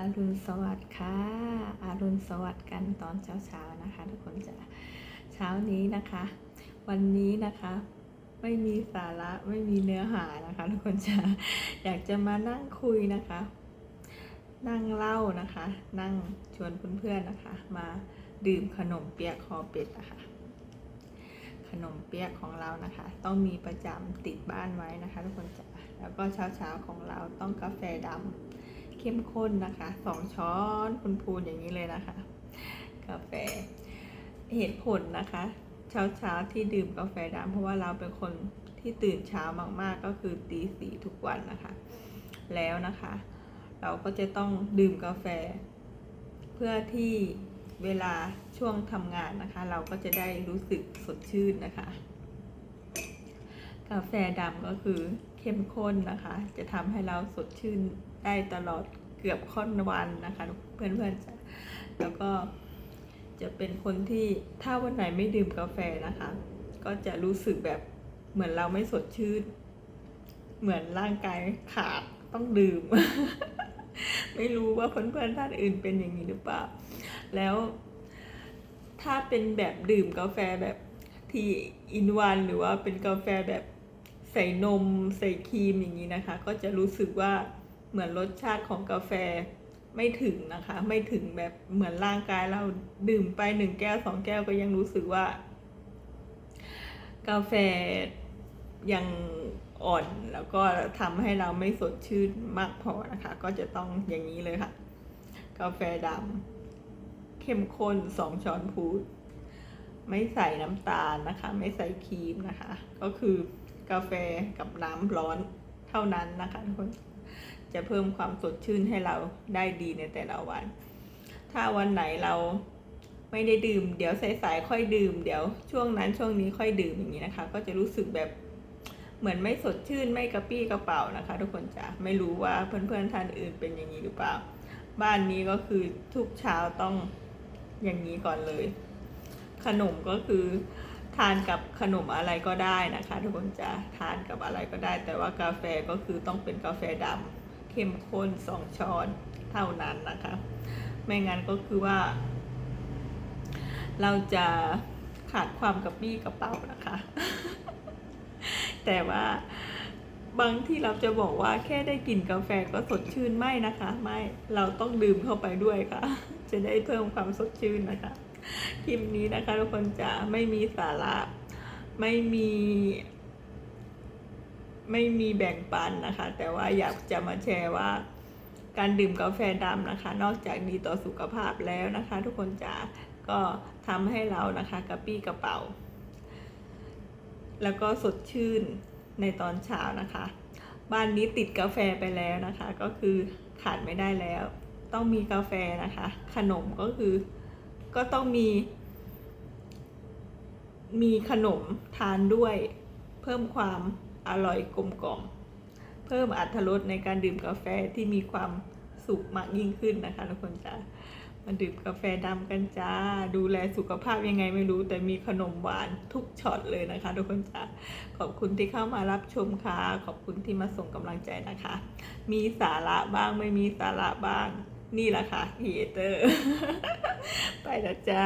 อรุณสวัสดิ์ค่ะอรุณสวัสดิ์กันตอนเช้าๆนะคะ ทุกคนจะเช้านี้นะคะ วันนี้นะคะ ไม่มีสาระไม่มีเนื้อหานะคะ ทุกคนจะอยากจะมานั่งคุยนะคะ นั่งเล่านะคะ นั่งชวนเพื่อนๆนะคะ มาดื่มขนมเปี๊ยะคอเป็ดนะคะ ขนมเปี๊ยะของเรานะคะ ต้องมีประจำติดบ้านไว้นะคะ ทุกคนจะแล้วก็เช้าๆของเราต้องกาแฟดำ เข้มข้นนะคะสองช้อนพูนๆอย่างนี้เลยนะคะ กาแฟเหตุผลนะคะ เช้าๆที่ดื่มกาแฟดำเพราะว่าเราเป็นคนที่ตื่นเช้ามากๆก็คือตีสี่ทุกวันนะคะ แล้วนะคะ เราก็จะต้องดื่มกาแฟ เพื่อที่เวลาช่วงทำงานนะคะ เราก็จะได้รู้สึกสดชื่นนะคะ กาแฟดำก็คือ เข้มข้นนะคะ จะทำให้เราสดชื่นได้ตลอดเกือบค่อนวันนะคะเพื่อนๆจะแล้วก็จะเป็นคนที่ถ้าวันไหนไม่ดื่มกาแฟนะคะ ก็จะรู้สึกแบบเหมือนเราไม่สดชื่น เหมือนร่างกายขาดต้องดื่ม ไม่รู้ว่าเพื่อนๆท่านอื่นเป็นอย่างนี้หรือเปล่า แล้วถ้าเป็นแบบดื่มกาแฟแบบทีอินวันหรือว่าเป็นกาแฟแบบ ใส่นมใส่ครีมอย่างนี้นะคะ ก็จะรู้สึกว่าเหมือนรสชาติของกาแฟไม่ถึงนะคะ ไม่ถึงแบบเหมือนร่างกายเราดื่มไปหนึ่งแก้วสองแก้วก็ยังรู้สึกว่า กาแฟยังอ่อนแล้วก็ทำให้เราไม่สดชื่นมากพอนะคะ ก็จะต้องอย่างนี้เลยค่ะ กาแฟดำเข้มข้นสองช้อนพูดไม่ใส่น้ำตาลนะคะ ไม่ใส่ครีมนะคะ ก็คือ กาแฟกับน้ำร้อนเท่านั้นนะคะทุกคนจะเพิ่มความสดชื่นให้เราได้ดีในแต่ละวัน ถ้าวันไหนเราไม่ได้ดื่ม เดี๋ยวสายๆค่อยดื่ม เดี๋ยวช่วงนั้นช่วงนี้ค่อยดื่มอย่างนี้นะคะ ก็จะรู้สึกแบบเหมือนไม่สดชื่นไม่กระปี้กระเป๋านะคะ ทุกคนจะไม่รู้ว่าเพื่อนๆท่านอื่นเป็นอย่างนี้หรือเปล่า บ้านนี้ก็คือทุกเช้าต้องอย่างนี้ก่อนเลย ขนมก็คือ ทานกับขนมอะไรก็ได้นะคะ ทุกคนจะทานกับอะไรก็ได้ แต่ว่ากาแฟก็คือต้องเป็นกาแฟดำเข้มข้นสองช้อนเท่านั้นนะคะ ไม่งั้นก็คือว่า เราจะขาดความกระปี้กระเป๋านะคะ แต่ว่าบางที่เราจะบอกว่าแค่ได้กลิ่นกาแฟก็สดชื่นไม่นะคะ ไม่เราต้องดื่มเข้าไปด้วยค่ะ จะได้เพิ่มความสดชื่นนะคะ คลิปนี้นะคะทุกคนจะไม่มีสาระ ไม่มี ไม่มีแบ่งปันนะคะ แต่ว่าอยากจะมาแชร์ว่า การดื่มกาแฟดำนะคะ นอกจากดีต่อสุขภาพแล้วนะคะ ทุกคนจะก็ทำให้เรานะคะกระปี้กระเป๋า แล้วก็สดชื่นในตอนเช้านะคะ บ้านนี้ติดกาแฟไปแล้วนะคะ ก็คือขาดไม่ได้แล้ว ต้องมีกาแฟนะคะ ขนมก็คือ ก็ต้องมี มีขนมทานด้วย เพิ่มความอร่อยกลมกล่อม เพิ่มอรรถรสในการดื่มกาแฟที่มีความสุขมากยิ่งขึ้นนะคะทุกคนจ้ามาดื่มกาแฟดำกันจ้า ดูแลสุขภาพยังไงไม่รู้ แต่มีขนมหวานทุกช็อตเลยนะคะ ทุกคนจ้าขอบคุณที่เข้ามารับชมค่ะ ขอบคุณที่มาส่งกำลังใจนะคะ มีสาระบ้างไม่มีสาระบ้าง นี่แหละค่ะครีเอเตอร์ ไปแล้วจ้า